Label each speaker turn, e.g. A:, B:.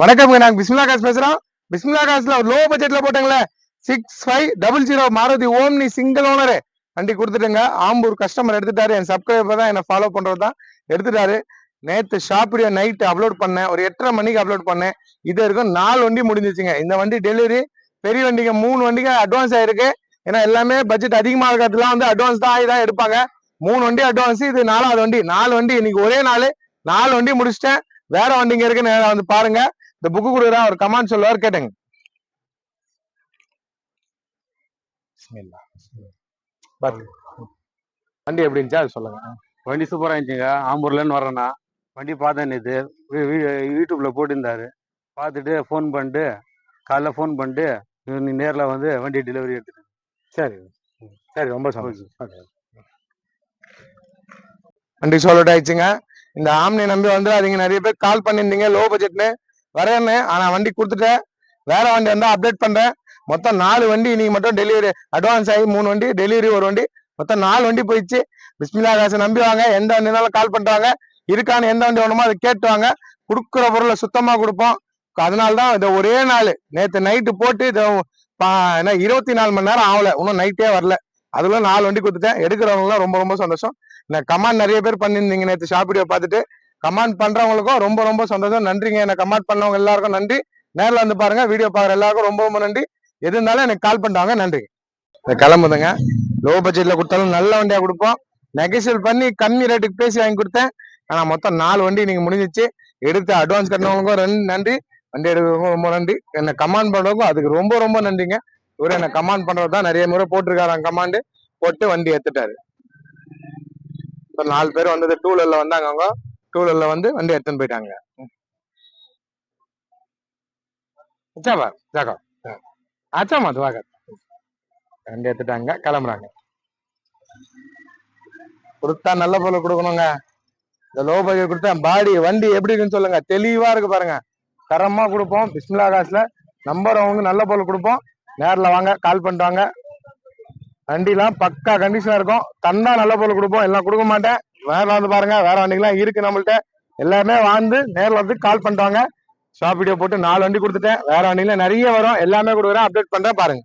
A: வணக்கம்ங்க நாங்க பிஸ்மிலா காசு பேசுறோம். பிஸ்மிலா காசுல ஒரு லோ பட்ஜெட்ல போட்டாங்களே. Six five double zero Maruti Omni single owner வண்டி கொடுத்துட்டுங்க. ஆம்பூர் கஸ்டமர் எடுத்துட்டாரு. என் சப்ஸ்கிரைபர் தான். என்னை ஃபாலோ பண்றது தான் எடுத்துட்டாரு. நேத்து ஷாப்ரியா நைட்டு அப்லோட் பண்ணேன். ஒரு எட்டரை மணிக்கு அப்லோட் பண்ணேன். இது வரைக்கும் நாலு வண்டி முடிஞ்சிச்சுங்க. இந்த வண்டி டெலிவரி பெரிய வண்டிங்க மூணு வண்டிங்க அட்வான்ஸ் ஆயிருக்கு. ஏன்னா எல்லாமே பட்ஜெட் அதிகமா இருக்கிறதுலாம் வந்து அட்வான்ஸ் தான் ஆகி தான் எடுப்பாங்க. மூணு வண்டி அட்வான்ஸ் இது நாலாவது வண்டி. நாலு வண்டி. இன்னைக்கு ஒரே நாள். நாலு வண்டி முடிச்சிட்டேன். வேற வண்டிங்க இருக்குன்னு வந்து பாருங்க. இந்த புக்கு கொடுக்குறேன் ஒரு கமெண்ட் சொல்லுவார் கேட்டுங்க. வண்டி எப்படி இருந்துச்சு? அது சொல்லுங்க.
B: வண்டி சூப்பராக இருந்துச்சுங்க. ஆம்பூர்லேருந்து வரேண்ணா வண்டி பார்த்தேன் நேற்று யூடியூப்ல போட்டிருந்தாரு. பார்த்துட்டு ஃபோன் பண்ணிட்டு காலைல ஃபோன் பண்ணிட்டு நீ நேரில் வந்து வண்டி டெலிவரி எடுத்துட்டு
A: சரி. சரி ரொம்ப சந்தோஷம். வண்டி சொல்லிட்டு ஆயிடுச்சுங்க. இந்த ஆம்னி நம்பி வந்துடாதீங்க. நிறைய பேர் கால் பண்ணியிருந்தீங்க. லோ பட்ஜெட்னு வரேன்னு ஆனால் வண்டி கொடுத்துட்டேன். வேற வண்டி வந்தால் அப்டேட் பண்ணுறேன் மொத்தம் நாலு வண்டி இன்னைக்கு மட்டும் டெலிவரி அட்வான்ஸ் ஆகி மூணு வண்டி டெலிவரி ஒரு வண்டி. மொத்தம் நாலு வண்டி போயிடுச்சு. பிஸ்மிலா காசை நம்பி வாங்க. எந்த வண்டினாலும் கால் பண்ணுறாங்க இருக்கான்னு எந்த வண்டி வேணுமோ அதை கேட்டு வாங்க. கொடுக்குற பொருளை சுத்தமாக கொடுப்போம். அதனால தான் இந்த ஒரே நாள். நேற்று நைட்டு போட்டு இதை பா- என்ன இருபத்தி நாலு மணி நேரம் ஆகலை. இன்னும் நைட்டே வரல. அதுல நாலு வண்டி கொடுத்துட்டேன். எடுக்கிறவங்களாம் ரொம்ப ரொம்ப சந்தோஷம். நான் கமாண்ட் நிறைய பேர் பண்ணியிருந்தீங்க நேற்று ஷாப் வீடியோ பார்த்துட்டு. கமெண்ட் பண்றவங்களுக்கும் ரொம்ப ரொம்ப சந்தோஷம். நன்றிங்க. என்ன கமெண்ட் பண்ணவங்க எல்லாருக்கும் நன்றி. நேரில் வந்து பாருங்க வீடியோ பாக்குற எல்லாருக்கும் ரொம்ப ரொம்ப நன்றி. எது இருந்தாலும் எனக்கு கால் பண்ணுவாங்க. நன்றி. கிளம்புதுங்க. லோ பட்ஜெட்ல கொடுத்தாலும் நல்ல வண்டியா கொடுப்போம். நெகோசியல் பண்ணி கம்மி ரேட்டுக்கு பேசி வாங்கி கொடுத்தேன். ஆனா மொத்தம் நாலு வண்டி நீங்க முடிஞ்சிச்சு. எடுத்து அட்வான்ஸ் கட்டினவங்களுக்கும் ரெண்டு நன்றி. வண்டி எடுக்கிறவங்களுக்கும் ரொம்ப நன்றி. என்ன கமாண்ட் பண்றதுக்கும் அதுக்கு ரொம்ப ரொம்ப நன்றிங்க. இவரு என்ன கமாண்ட் பண்றது தான் நிறைய முறை போட்டிருக்காரு. கமாண்டு போட்டு வண்டி எடுத்துட்டாரு இப்போ நாலு பேர் வந்தது டூ வீலர்ல வந்தாங்க அவங்க. டூ வீலர்ல வந்து வண்டி எடுத்துன்னு போயிட்டாங்க. அச்சாவா ஜாக்கா அச்சாமா துவாக வண்டி எடுத்துட்டாங்க கிளம்புறாங்க. கொடுத்தா நல்ல போல கொடுக்கணுங்க. இந்த லோ பட்ஜெட் கொடுத்தா பாடி வண்டி எப்படி இருக்குன்னு சொல்லுங்க. தெளிவா இருக்கு பாருங்க. தரமா கொடுப்போம். பிஸ்மிலா காசுல நம்பர் அவங்க நல்ல போல கொடுப்போம். நேர்ல வாங்க கால் பண்ணிட்டு வண்டிலாம் பக்கா கண்டிஷனா இருக்கும். தந்தா நல்ல பொருள் கொடுப்போம். எல்லாம் கொடுக்க மாட்டேன். வேற வந்து பாருங்க வேற வண்டிலாம் இருக்கு நம்மள்ட்ட. எல்லாருமே வாழ்ந்து நேரில் வந்து கால் பண்ணுறாங்க ஷாப் வீடியோ போட்டு நாலு வண்டி கொடுத்துட்டேன். வேற வண்டியில நிறைய வரும். எல்லாமே கொடுக்குறேன். அப்டேட் பண்றேன் பாருங்க.